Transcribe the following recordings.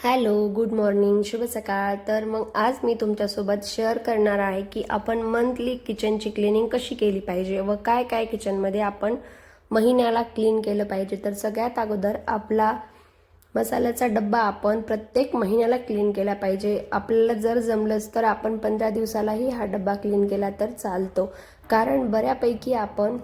Hello good morning शुभ सकाळ. तर मग आज मी तुमच्यासोबत शेअर करणार आहे की आपण मंथली किचनची क्लिनिंग कशी केली पाहिजे व काय काय किचनमध्ये आपण महिन्याला क्लीन केलं पाहिजे. तर सगळ्यात अगोदर आपला मसाल्याचा डब्बा आपण प्रत्येक महिन्याला क्लीन केला पाहिजे. आपल्याला जर जमलंच तर आपण पंधरा दिवसालाही हा डब्बा क्लीन केला तर चालतो. कारण बऱ्यापैकी आपण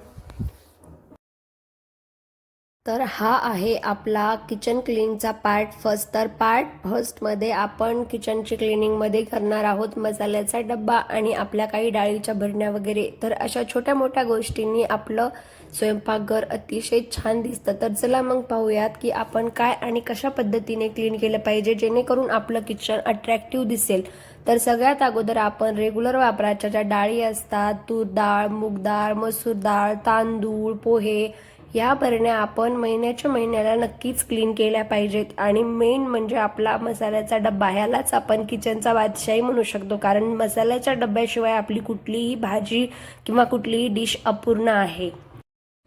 तर हा आहे आपला किचन क्लीनचा पार्ट फर्स्ट तर पार्ट फर्स्टमध्ये आपण किचनची क्लिनिंगमध्ये करणार आहोत मसाल्याचा डब्बा आणि आपल्या काही डाळीच्या भरण्या वगैरे. तर अशा छोट्या मोठ्या गोष्टींनी आपलं स्वयंपाकघर अतिशय छान दिसतं. तर चला मग पाहूयात की आपण काय आणि कशा पद्धतीने क्लीन केलं पाहिजे जेणेकरून आपलं किचन अट्रॅक्टिव्ह दिसेल. तर सगळ्यात अगोदर आपण रेग्युलर वापराच्या ज्या डाळी असतात तूर डाळ मूग डाळ मसूर डाळ तांदूळ पोहे या बरण्या आपण महिन्याच्या महिन्याला नक्कीच क्लीन केल्या पाहिजेत. आणि मेन म्हणजे आपला मसाल्याचा डब्बा ह्यालाच आपण किचनचा बादशाही म्हणू शकतो. कारण मसाल्याच्या डब्याशिवाय आपली कुठलीही भाजी किंवा कुठलीही डिश अपूर्ण आहे.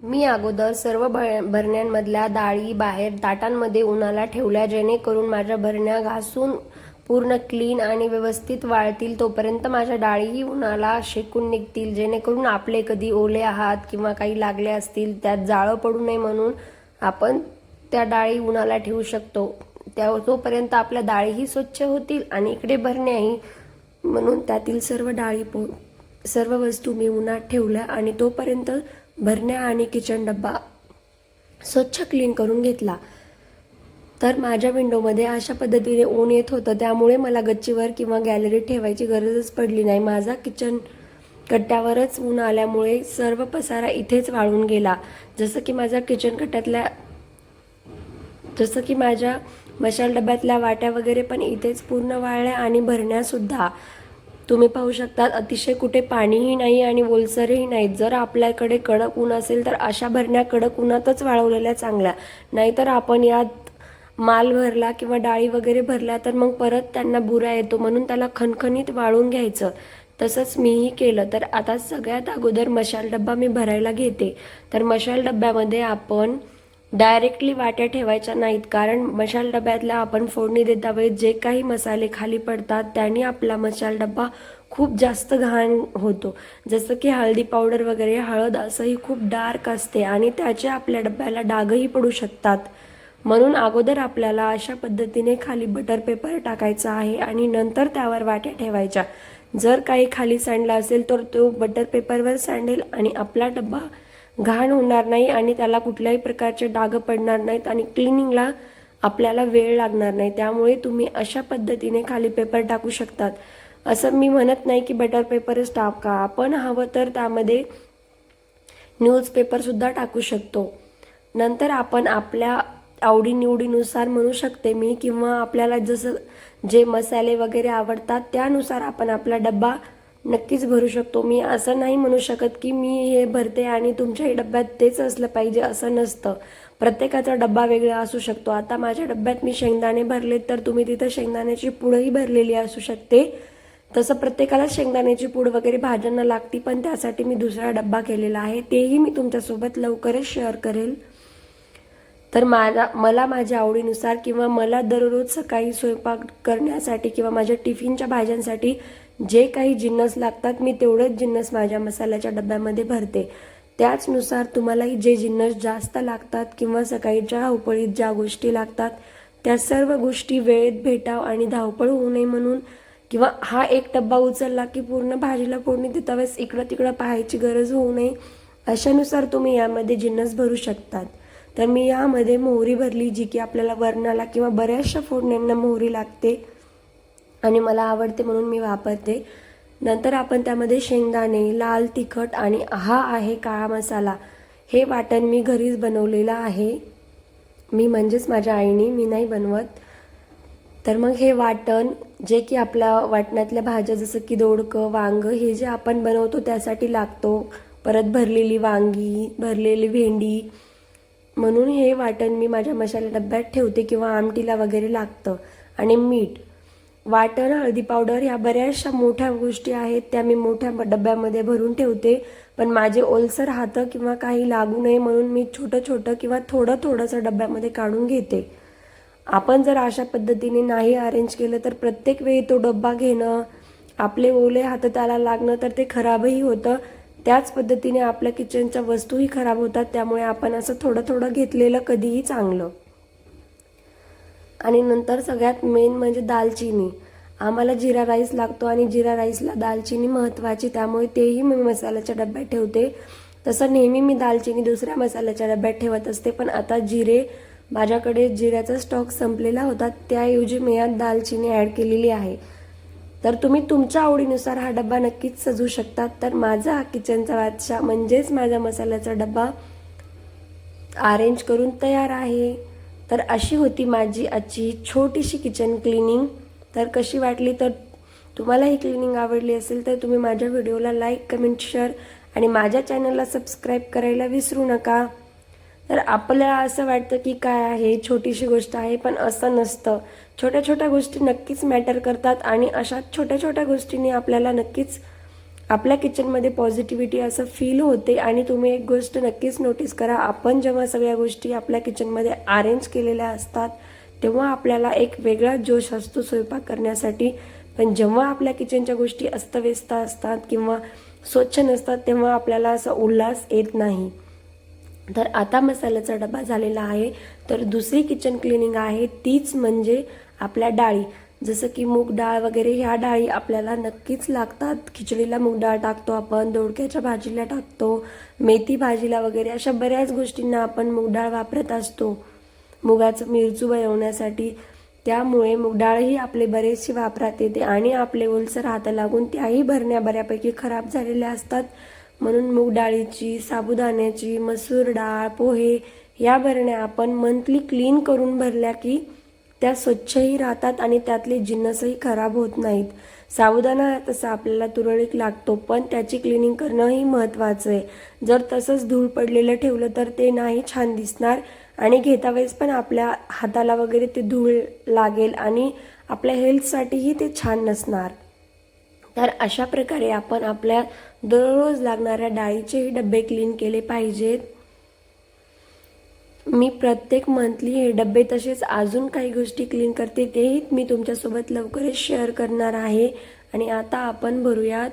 मी अगोदर सर्व भ- भरण्यांमधल्या डाळी बाहेर ताटांमध्ये उन्हाला ठेवल्या जेणेकरून माझ्या भरण्या घासून पूर्ण क्लीन आणि व्यवस्थित वाळतील तोपर्यंत माझ्या डाळीही उन्हाला शेकून निघतील. जेणेकरून आपले कधी ओले आहात किंवा काही लागले असतील त्यात जाळं पडू नये म्हणून आपण त्या डाळी उन्हाला ठेवू शकतो. त्या तोपर्यंत आपल्या डाळीही स्वच्छ होतील आणि इकडे भरण्याही म्हणून त्यातील सर्व डाळी पो सर्व वस्तू मी उन्हात ठेवल्या आणि तोपर्यंत भरण्या आणि किचन डब्बा स्वच्छ क्लीन करून घेतला. तर माझ्या विंडोमध्ये अशा पद्धतीने ऊन येत होतं. त्यामुळे मला गच्चीवर किंवा गॅलरीत ठेवायची गरजच पडली नाही. माझा किचन कट्ट्यावरच ऊन आल्यामुळे सर्व पसारा इथेच वाळून गेला. जसं की माझ्या किचन कट्ट्यातल्या जसं की माझ्या मशाल डब्यातल्या वाट्या वगैरे पण इथेच पूर्ण वाळल्या आणि भरण्यासुद्धा तुम्ही पाहू शकतात अतिशय कुठे पाणीही नाही आणि ओलसरही नाहीत. जर आपल्याकडे कडक ऊन असेल तर अशा भरण्या कडक उन्हातच वाळवलेल्या चांगल्या. नाहीतर आपण यात माल भरला किंवा डाळी वगैरे भरल्या तर मग परत त्यांना बुरा येतो म्हणून त्याला खणखणीत वाळून घ्यायचं. तसंच मीही केलं. तर आता सगळ्यात अगोदर मशाल डब्बा मी भरायला घेते. तर मशाल डब्यामध्ये आपण डायरेक्टली वाट्या ठेवायच्या नाहीत. कारण मशाल डब्यातला आपण फोडणी देता वेळेस जे काही मसाले खाली पडतात त्यांनी आपला मशाल डब्बा खूप जास्त घाण होतो. जसं की हळदी पावडर वगैरे हळद असंही खूप डार्क असते आणि त्याचे आपल्या डब्याला डागही पडू शकतात. म्हणून अगोदर आपल्याला अशा पद्धतीने खाली बटर पेपर टाकायचा आहे आणि नंतर त्यावर वाट्या ठेवायच्या. जर काही खाली सांडला असेल तर तो बटर पेपरवर सांडेल आणि आपला डब्बा घाण होणार नाही आणि त्याला कुठल्याही प्रकारचे डाग पडणार नाहीत आणि क्लिनिंगला आपल्याला वेळ लागणार नाही. त्यामुळे तुम्ही अशा पद्धतीने खाली पेपर टाकू शकतात. असं मी म्हणत नाही की बटर पेपरच टाका. आपण हवं तर त्यामध्ये न्यूजपेपरसुद्धा टाकू शकतो. नंतर आपण आपल्या आवडीनिवडीनुसार म्हणू शकते मी किंवा आपल्याला जसं जे मसाले वगैरे आवडतात त्यानुसार आपण आपला डब्बा नक्कीच भरू शकतो. मी असं नाही म्हणू शकत की मी हे भरते आणि तुमच्याही डब्यात तेच असलं पाहिजे असं नसतं. प्रत्येकाचा डब्बा वेगळा असू शकतो. आता माझ्या डब्यात मी शेंगदाणे भरलेत तर तुम्ही तिथं शेंगदाण्याची पुडंही भरलेली असू शकते. तसं प्रत्येकाला शेंगदाण्याची पूड वगैरे भाज्यांना लागती पण त्यासाठी मी दुसरा डब्बा केलेला आहे. तेही मी तुमच्यासोबत लवकरच शेअर करेल. तर मला मला माझ्या आवडीनुसार किंवा मला दररोज सकाळी स्वयंपाक करण्यासाठी किंवा माझ्या टिफिनच्या भाज्यांसाठी जे काही जिन्नस लागतात मी तेवढेच जिन्नस माझ्या मसाल्याच्या डब्यामध्ये भरते. त्याचनुसार तुम्हालाही जे जिन्नस जास्त लागतात किंवा सकाळीच्या धावपळीत ज्या गोष्टी लागतात त्या सर्व गोष्टी वेळेत भेटाव आणि धावपळ होऊ नये म्हणून किंवा हा एक डब्बा उचलला की पूर्ण भाजीला फोडणी देता वेळेस इकडं तिकडं पाहायची गरज होऊ नये अशानुसार तुम्ही यामध्ये जिन्नस भरू शकतात. तर मी यामध्ये मोहरी भरली जी की आपल्याला वरणाला किंवा बऱ्याचशा फोडण्यांना मोहरी लागते आणि मला आवडते म्हणून मी वापरते. नंतर आपण त्यामध्ये शेंगदाणे लाल तिखट आणि हा आहे काळा मसाला. हे वाटण मी घरीच बनवलेलं आहे. मी म्हणजेच माझ्या आईने मी नाही बनवत. तर मग हे वाटण जे की आपल्या वाटणातल्या भाज्या जसं की दोडकं वांग हे जे आपण बनवतो त्यासाठी लागतो. परत भरलेली वांगी भरलेली भेंडी म्हणून हे वाटण मी माझ्या मसाला डब्यात ठेवते किंवा आमटीला वगैरे लागतं. आणि मीठ. वाटण हळदी पावडर ह्या बऱ्याचशा मोठ्या गोष्टी आहेत. त्या मी मोठ्या डब्यामध्ये भरून ठेवते. पण माझे ओलसर हातं किंवा काही लागू नये म्हणून मी छोटं छोटं किंवा थोडं थोडंसं डब्यामध्ये काढून घेते. आपण जर अशा पद्धतीने नाही अरेंज केलं तर प्रत्येक वेळी तो डब्बा घेणं आपले ओले हात त्याला लागणं तर ते खराबही होतं. त्याच पद्धतीने आपल्या किचनच्या वस्तूही खराब होतात त्यामुळे आपण असं थोडं थोडं घेतलेलं कधीही चांगलं. आणि नंतर सगळ्यात मेन म्हणजे दालचिनी. आम्हाला जिरा राईस लागतो आणि जिरा राईसला दालचिनी महत्त्वाची त्यामुळे तेही मी मसाल्याच्या डब्यात ठेवते. तसं नेहमी मी दालचिनी दुसऱ्या मसाल्याच्या डब्यात ठेवत असते पण आता जिरे माझ्याकडे जिऱ्याचा स्टॉक संपलेला होता त्याऐवजी मी यात दालचिनी ॲड केलेली आहे. तर तुम्ही तुमच्या आवडीनुसार हा डब्बा नक्कीच सजू शकतात. तर माझा हा किचनचा बादशाह म्हणजेच माझा मसाल्याचा डब्बा अरेंज करून तयार आहे. तर अशी होती माझी आजची छोटीशी किचन क्लिनिंग तर कशी वाटली? तर तुम्हाला ही क्लिनिंग आवडली असेल तर तुम्ही माझ्या व्हिडिओला लाईक कमेंट शेअर आणि माझ्या चॅनलला सबस्क्राईब करायला विसरू नका. तर आपल्याला असं वाटतं की काय आहे? छोटीशी गोष्ट आहे पण असं नसतं. छोट्या छोट्या गोष्टी नक्कीच मॅटर करतात आणि अशा छोट्या छोट्या गोष्टींनी आपल्याला नक्कीच आपल्या किचनमध्ये पॉझिटिव्हिटी असं फील होते आणि तुम्ही एक गोष्ट नक्कीच नोटीस करा. आपण जेव्हा सगळ्या गोष्टी आपल्या किचनमध्ये अरेंज केलेल्या असतात तेव्हा आपल्याला एक वेगळा जोश असतो स्वयंपाक करण्यासाठी. पण जेव्हा आपल्या किचनच्या गोष्टी अस्तव्यस्त असतात किंवा स्वच्छ नसतात तेव्हा आपल्याला असा उल्हास येत नाही. तर आता मसाल्याचा डबा झालेला आहे. तर दुसरी किचन क्लिनिंग आहे. तीच म्हणजे आपल्या डाळी. जसं की मूग डाळ वगैरे ह्या डाळी आपल्याला नक्कीच लागतात. खिचडीला मूग डाळ टाकतो आपण दोडक्याच्या भाजीला टाकतो मेथी भाजीला वगैरे अशा बऱ्याच गोष्टींना आपण मूग डाळ वापरत असतो. मुगाचं मिरचू बनवण्यासाठी. त्यामुळे मूग डाळही आपले बरेचसे वापरात येते आणि आपले ओलसर हात लागून त्याही भरण्या बऱ्यापैकी खराब झालेल्या असतात. म्हणून मूग डाळीची साबुदाण्याची मसूर डाळ पोहे या भरण्या आपण मंथली क्लीन करून भरल्या की त्या स्वच्छही राहतात आणि त्यातले जिन्नसही खराब होत नाहीत. साबुदाणा तसा आपल्याला तुरळीक लागतो पण त्याची क्लिनिंग करणंही महत्त्वाचं आहे. जर तसंच धूळ पडलेलं ठेवलं तर ते नाही छान दिसणार आणि घेता वेळेस पण आपल्या हाताला वगैरे ते धूळ लागेल आणि आपल्या हेल्थसाठीही ते छान नसणार. तर अशा प्रकारे आपण आपल्या दररोज लागणाऱ्या डाळीचेही डबे क्लीन केले पाहिजेत. मी प्रत्येक मंथली हे डबे तसेच अजून काही गोष्टी क्लीन करते तेही मी तुमच्यासोबत लवकरच शेअर करणार आहे. आणि आता आपण भरूयात.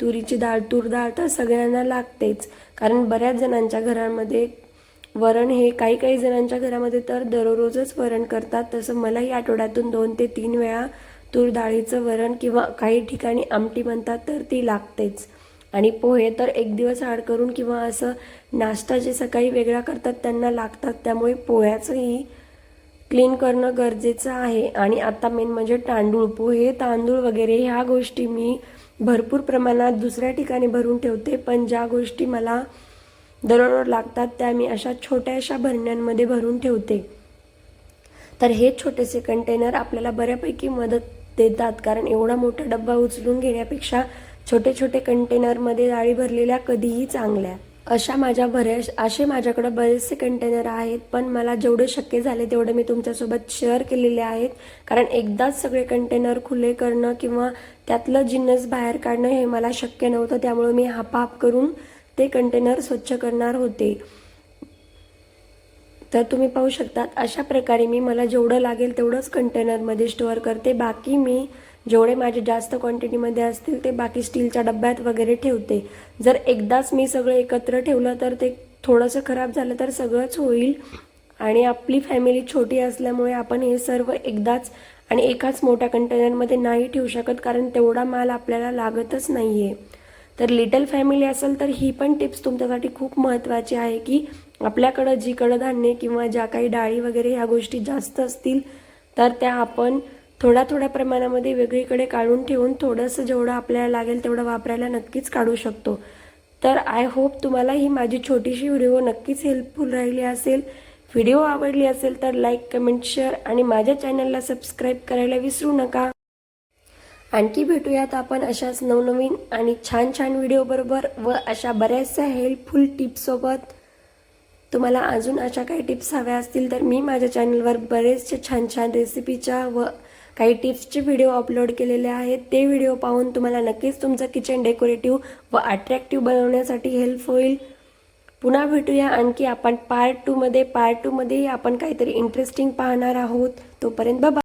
तुरीची डाळ तूर डाळ तर सगळ्यांना लागतेच कारण बऱ्याच जणांच्या घरांमध्ये वरण हे काही काही जणांच्या घरामध्ये तर दररोजच वरण करतात तसं मलाही आठवड्यातून दोन ते तीन वेळा तूर डाळीचं वरण किंवा काही ठिकाणी आमटी म्हणतात तर ती लागतेच. आणि पोहे तर एक दिवस आड करून किंवा असं नाश्ता जे सकाळी वेगळा करतात त्यांना लागतात. त्यामुळे पोह्याचंही क्लीन करणं गरजेचं आहे. आणि आता मेन म्हणजे तांदूळ पोहे तांदूळ वगैरे ह्या गोष्टी मी भरपूर प्रमाणात दुसऱ्या ठिकाणी भरून ठेवते. पण ज्या गोष्टी मला दररोज लागतात त्या मी अशा छोट्याशा भरण्यांमध्ये भरून ठेवते. तर हे छोटेसे कंटेनर आपल्याला बऱ्यापैकी मदत देतात. कारण एवढा मोठा डब्बा उचलून घेण्यापेक्षा छोटे छोटे कंटेनरमध्ये डाळी भरलेल्या कधीही चांगल्या. अशा माझ्या बऱ्याच असे माझ्याकडे बरेचसे कंटेनर आहेत पण मला जेवढे शक्य झाले तेवढे मी तुमच्यासोबत शेअर केलेले आहेत. कारण एकदाच सगळे कंटेनर खुले करणं किंवा त्यातलं जिन्नस बाहेर काढणं हे मला शक्य नव्हतं त्यामुळे मी हाप करून ते कंटेनर स्वच्छ करणार होते. तर तुम्ही पाहू शकतात अशा प्रकारे मी मला जेवढं लागेल तेवढंच कंटेनरमध्ये स्टोअर करते. बाकी मी जेवढे माझे जास्त क्वांटिटीमध्ये असतील ते बाकी स्टीलच्या डब्यात वगैरे ठेवते. जर एकदाच मी सगळं एकत्र ठेवलं तर ते थोडंसं खराब झालं तर सगळंच होईल. आणि आपली फॅमिली छोटी असल्यामुळे आपण हे सर्व एकदाच आणि एकाच मोठ्या कंटेनरमध्ये नाही ठेवू शकत कारण तेवढा माल आपल्याला लागतच नाही आहे तर लिटल फॅमिली असेल तर ही पण टिप्स तुमच्यासाठी खूप महत्त्वाची आहे की आपल्याकडं जी कडधान्ये किंवा ज्या काही डाळी वगैरे ह्या गोष्टी जास्त असतील तर त्या आपण थोड्या थोड्या प्रमाणामध्ये वेगळीकडे काढून ठेवून थोडंसं जेवढं आपल्याला लागेल तेवढं वापरायला नक्कीच काढू शकतो. तर आय होप तुम्हाला ही माझी छोटीशी व्हिडिओ नक्कीच हेल्पफुल राहिली असेल. व्हिडिओ आवडली असेल तर लाईक कमेंट शेअर आणि माझ्या चॅनलला सबस्क्राईब करायला विसरू नका. आणखी भेटूयात आपण अशाच नवनवीन आणि छान छान व्हिडिओबरोबर व अशा बऱ्याचशा हेल्पफुल टिप्ससोबत. तुम्हाला अजून अशा काही टिप्स हव्या असतील तर मी माझ्या चॅनलवर बरेचसे छान छान रेसिपीच्या व काही टिप्सचे व्हिडिओ अपलोड केलेले आहेत. ते व्हिडिओ पाहून तुम्हाला नक्कीच तुमचं किचन डेकोरेटिव्ह व अट्रॅक्टिव्ह बनवण्यासाठी हेल्प होईल. पुन्हा भेटूया. आणखी आपण पार्ट टूमध्ये पार्ट टूमध्येही आपण काहीतरी इंटरेस्टिंग पाहणार आहोत. तोपर्यंत बाबा